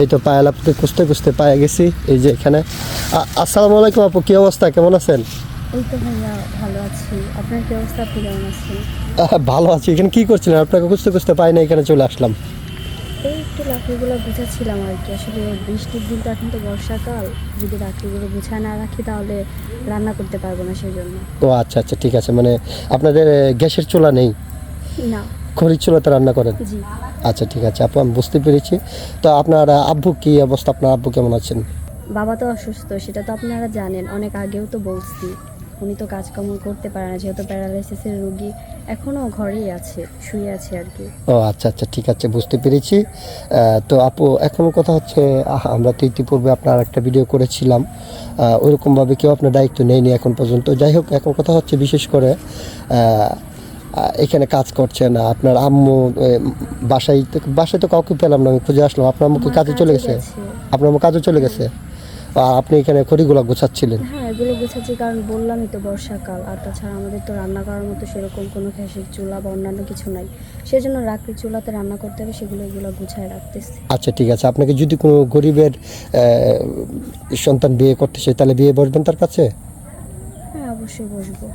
এই তো পায়েল আপুকে খুঁজতে খুঁজতে পায়ে গেছি এই যে এখানে। আসসালামু আলাইকুম আপু কি অবস্থা? কেমন আছেন? ভালো আছি। আপনার কি অবস্থা? আপনি কেমন আছেন? আহ, ভালো আছি। এখানে কি করছিলেন? আপনাকে খুঁজতে খুঁজতে পাই না এখানে চলে আসলাম। একটু লাকড়িগুলো গুছাচ্ছিলাম আর কি। আসলে বৃষ্টির দিন তো এখন তো বর্ষাকাল। যদি লাকড়িগুলো গুছায় না রাখি তাহলে রান্না করতে পারব না সেই জন্য। ও আচ্ছা আচ্ছা ঠিক আছে। মানে আপনাদের গ্যাসের চুলা নেই? না। খড়ির চুলাতে রান্না করেন? আচ্ছা ঠিক আছে। আপু আমি বুঝতে পেরেছি। তো আপনার আব্বু কি অবস্থা? আপনার আব্বু কেমন আছেন? বাবা তো অসুস্থ সেটা তো আপনারা জানেন। অনেক আগেও তো বলছি। উনি তো কাজকর্ম করতে পারে না যেহেতু প্যারালাইসিসের রুগী এখনও ঘরেই আছে শুয়ে আছে আর কি। ও আচ্ছা আচ্ছা ঠিক আছে বুঝতে পেরেছি। তো আপু এখন কথা হচ্ছে আমরা তো ইতিপূর্বে আপনার একটা ভিডিও করেছিলাম। ওইরকমভাবে কেউ আপনার দায়িত্ব নেয়নি এখন পর্যন্ত। যাই হোক এখন কথা হচ্ছে বিশেষ করে এখানে কাজ করছেন আপনার আম্মু বাসায় তো বাসায় তো কাউকে পেলাম না আমি খুঁজে আসলাম। আপনার আম্মু কি কাজে চলে গেছে। আপনার আম্মু কাজে চলে গেছে? আর আপনি এখানে খড়িগুলো গোছাচ্ছিলেন? হ্যাঁ এগুলো গুছাচ্ছি কারণ বললামই তো বর্ষাকাল আর তাছাড়া আমাদের তো রান্না করার মতো সেরকম কোনো গ্যাসের চুলা বা অন্যান্য কিছু নাই। সেজন্য রাত্রি চুলাতে রান্না করতে হবে সেগুলো এগুলো গুছায় রাখতেছি। আচ্ছা ঠিক আছে। আপনাকে যদি কোনো গরিবের আহ, সন্তান বিয়ে করতে চাই তাহলে বিয়ে বসবেন তার কাছে? হ্যাঁ অবশ্যই বসবো।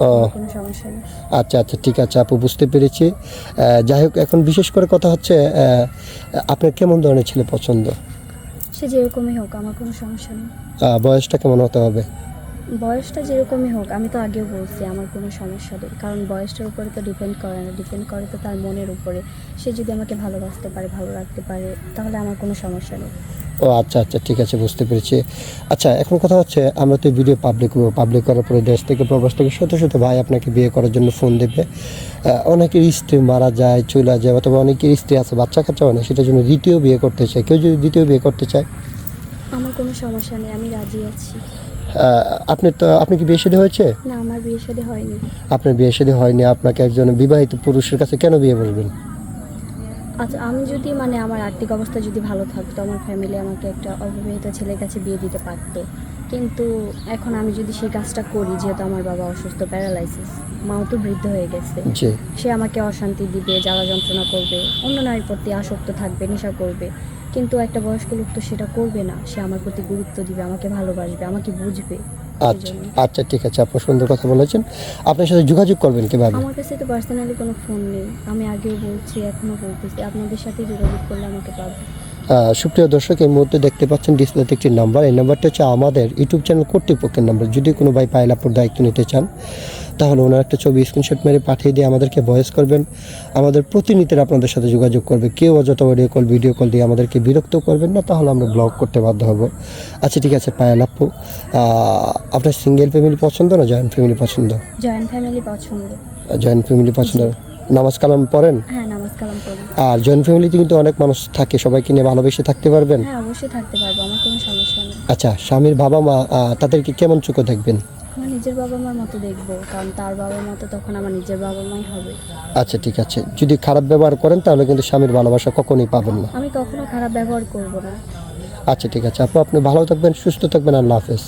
ও। কোনো সমস্যা নেই। আচ্ছা আচ্ছা ঠিক আছে আপু বুঝতে পেরেছি। যাই হোক এখন বিশেষ করে কথা হচ্ছে আপনার কেমন ধরনের ছেলে পছন্দ? সে যেরকমই হোক আমার কোনো সমস্যা নেই। বয়সটা কেমন হতে হবে? বয়সটা যেরকমই হোক আমি তো আগেও বলছি আমার কোনো সমস্যা নেই। কারণ বয়সটার উপরে তো ডিপেন্ড করে না। ডিপেন্ড করে তো তার মনের উপরে। সে যদি আমাকে ভালোবাসতে পারে ভালো রাখতে পারে তাহলে আমার কোনো সমস্যা নেই। ও আচ্ছা আচ্ছা ঠিক আছে বুঝতে পেরেছি। আচ্ছা এখন কথা হচ্ছে আমরা তো ভিডিও পাবলিক করব। পাবলিক করার পরে দেশ থেকে প্রবাস থেকে শত শত ভাই আপনাকে বিয়ে করার জন্য ফোন দেবে অনেকের স্ত্রী মারা যায় চলে যায় অথবা অনেকের স্ত্রী আছে বাচ্চা কাচ্চা অনেক সেটার জন্য দ্বিতীয় বিয়ে করতে চায়। কেউ যদি দ্বিতীয় বিয়ে করতে চায়? আমার কোনো সমস্যা নেই আমি রাজি আছি। আপনি তো আপনি কি বিয়ে শাদী হয়েছে? না আমার বিয়ে শাদী হয়নি। আপনার বিয়ে শাদী হয়নি আপনাকে একজন বিবাহিত পুরুষের কাছে কেন বিয়ে বলবেন? আচ্ছা আমি যদি মানে আমার আর্থিক অবস্থা যদি ভালো থাকতো আমার ফ্যামিলি আমাকে একটা অবিবাহিত ছেলের কাছে বিয়ে দিতে পারতো কিন্তু এখন আমি যদি সেই কাজটা করি যেহেতু আমার বাবা অসুস্থ প্যারালাইসিস মাও তো বৃদ্ধ হয়ে গেছে সে আমাকে অশান্তি দিবে জ্বালা যন্ত্রণা করবে অন্য নারীর প্রতি আসক্ত থাকবে নেশা করবে কিন্তু একটা বয়স্ক লোক তো সেটা করবে না। সে আমার প্রতি গুরুত্ব দিবে আমাকে ভালোবাসবে আমাকে বুঝবে আচ্ছা আচ্ছা ঠিক আছে আপনি সুন্দর কথা বলেছেন। আপনার সাথে যোগাযোগ করবেন কীভাবে? আমার কাছে তো পার্সোনালি কোনো ফোন নেই। আমি আগেও বলছি এখনও বলতেছি আপনাদের সাথে যোগাযোগ করলে আমাকে পাবে। আহ, সুপ্রিয় দর্শক এই মুহূর্তে দেখতে পাচ্ছেন ডিসপ্লেতে একটি নাম্বার এই নাম্বারটা হচ্ছে আমাদের ইউটিউব চ্যানেল কর্তৃপক্ষের নাম্বার যদি কোনো ভাই পাইলাপুর দায়িত্ব নিতে চান তাহলে ওনার একটা ছবি স্ক্রিনশট মেরে পাঠিয়ে দিয়ে আমাদেরকে ভয়েস করবেন। আমাদের প্রতিনিধিরা আপনাদের সাথে যোগাযোগ করবে। কেউ অযথা অডিও কল ভিডিও কল দিয়ে আমাদেরকে বিরক্ত করবেন না তাহলে আমরা ব্লগ করতে বাধ্য হব। আচ্ছা ঠিক আছে পায়েল আপু আপনার সিঙ্গেল ফ্যামিলি পছন্দ না জয়েন্ট ফ্যামিলি পছন্দ? জয়েন্ট ফ্যামিলি পছন্দ। জয়েন্ট ফ্যামিলি পছন্দ। নামাজ কালাম পড়েন? হ্যাঁ নামাজ কালাম করি আর জয়েন্ট ফ্যামিলিতে কিন্তু অনেক মানুষ থাকে সবাইকে নিয়ে ভালোবেসে থাকতে পারবেন? হ্যাঁ অবশ্যই থাকতে পারব আমার কোনো সমস্যা নেই। আচ্ছা স্বামীর বাবা মা তাদেরকে কেমন চোখে দেখবেন? আমার নিজের বাবা মার মতো দেখব কারণ তার বাবা মা তো তখন আমার নিজের বাবা মাই হবে। আচ্ছা ঠিক আছে। যদি খারাপ ব্যবহার করেন তাহলে কিন্তু স্বামীর ভালোবাসা কখনোই পাবেন না। আমি কখনো খারাপ ব্যবহার করব না। আচ্ছা ঠিক আছে। আপু আপনি ভালো থাকবেন সুস্থ থাকবেন আল্লাহ হাফেজ।